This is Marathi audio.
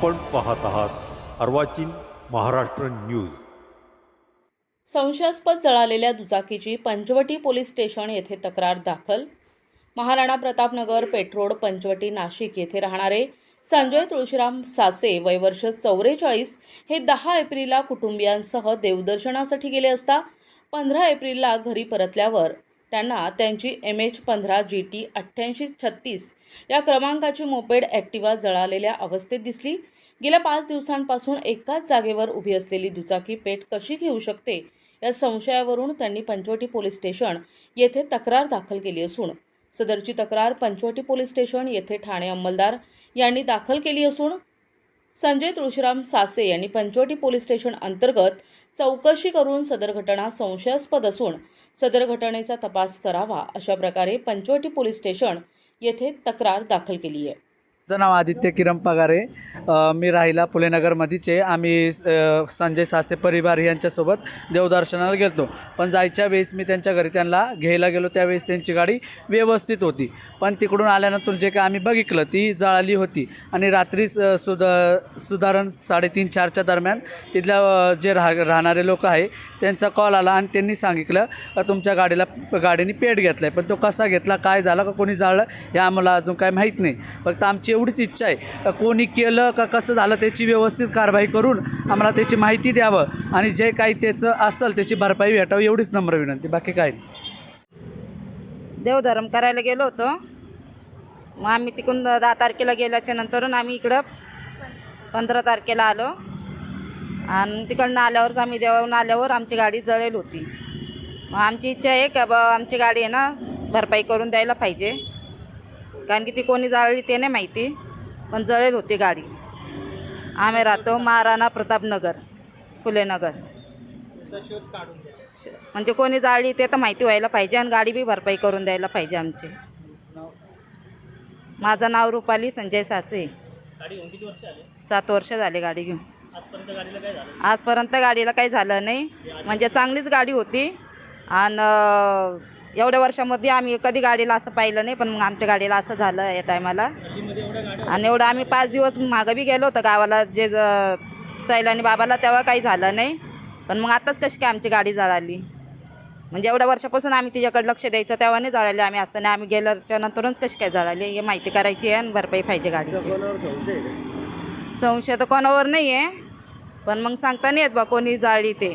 आपण पाहत आहात अर्वाचीन महाराष्ट्र न्यूज. संशयास्पद जळालेल्या दुचाकीची पंचवटी पोलीस स्टेशन येथे तक्रार दाखल. महाराणा प्रतापनगर पेट्रोड पंचवटी नाशिक येथे राहणारे संजय तुळशीराम सासे वय वर्ष चौवेचाळीस हे दहा एप्रिलला कुटुंबियांसह देवदर्शनासाठी गेले असता पंधरा एप्रिलला घरी परतल्यावर त्यांना त्यांची एम एच पंधरा जी टी अठ्ठ्याऐंशी छत्तीस या क्रमांकाची मोपेड ॲक्टिवा जळालेल्या अवस्थेत दिसली. गेल्या पाच दिवसांपासून एकाच जागेवर उभी असलेली दुचाकी पेट कशी घेऊ शकते या संशयावरून त्यांनी पंचवटी पोलीस स्टेशन येथे तक्रार दाखल केली असून सदरची तक्रार पंचवटी पोलीस स्टेशन येथे ठाणे अंमलदार यांनी दाखल केली असून संजय तुळशीराम सासे यांनी पंचवटी पोलीस स्टेशन अंतर्गत चौकशी करून सदर घटना संशयास्पद असून सदर घटनेचा तपास करावा अशा प्रकारे पंचवटी पोलीस स्टेशन येथे तक्रार दाखल केली आहे. माझं नाव आदित्य किरण पगारे. मी राहिला फुलेनगरमध्येच आहे आम्ही संजय सासे परिवार यांच्यासोबत देवदर्शनाला गेलो पण जायच्या वेळेस मी त्यांच्या घरी त्यांना घ्यायला गेलो. त्यावेळेस त्यांची गाडी व्यवस्थित होती. पण तिकडून आल्यानंतर जे काय आम्ही बघितलं ती जळाली होती. आणि रात्री सुधा सुधारण साडेतीन चारच्या दरम्यान तिथल्या जे राह राहणारे लोक आहे त्यांचा कॉल आला आणि त्यांनी सांगितलं का तुमच्या गाडीला गाडीने पेट घेतला आहे पण तो कसा घेतला काय झाला का कोणी जाळलं हे आम्हाला अजून काय माहीत नाही. फक्त आमची एवढीच इच्छा आहे. का कोणी केलं का कसं झालं त्याची व्यवस्थित कारवाई करून आम्हाला त्याची माहिती द्यावं आणि जे काही त्याचं असेल त्याची भरपाई भेटावी एवढीच नम्र विनंती. बाकी काय देवधर्म करायला गेलो होतो. मग आम्ही तिकडून दहा तारखेला गेल्याच्या नंतरून आम्ही इकडं पंधरा तारखेला आलो. आणि तिकडनं आल्यावरच आम्ही देवावरून आल्यावर आमची गाडी जळेल होती. मग आमची इच्छा आहे का बा आमची गाडी आहे ना भरपाई करून द्यायला पाहिजे. कारण की ती कोणी जाळली ते नाही माहिती पण जळेल होती गाडी. आम्ही राहतो महाराणा प्रतापनगर फुलेनगर. म्हणजे कोणी जाळली ते तर माहिती व्हायला पाहिजे आणि गाडी बी भरपाई करून द्यायला पाहिजे आमची. माझं नाव रुपाली संजय सासे. सात वर्ष झाले गाडी घेऊन. आजपर्यंत गाडीला काही झालं नाही. म्हणजे चांगलीच गाडी होती. आणि एवढ्या वर्षामध्ये आम्ही कधी गाडीला असं पाहिलं नाही पण मग आमच्या गाडीला असं झालं या टायमाला. आणि एवढं आम्ही पाच दिवस मागं बी गेलो होतो गावाला जे ज- सैलानी बाबाला तेव्हा काही झालं नाही. पण मग आताच कशी काय आमची गाडी जळाली? म्हणजे एवढ्या वर्षापासून आम्ही तिच्याकडे लक्ष द्यायचं तेव्हा नाही जळाली आम्ही असताना. आम्ही गेल्याच्या नंतरच कशी काय जळाली हे माहिती करायची आहे आणि भरपाई पाहिजे गाडीची. संशय तर कोणावर नाही आहे पण मग सांगता नाही येत बा कोणी जाळली ते.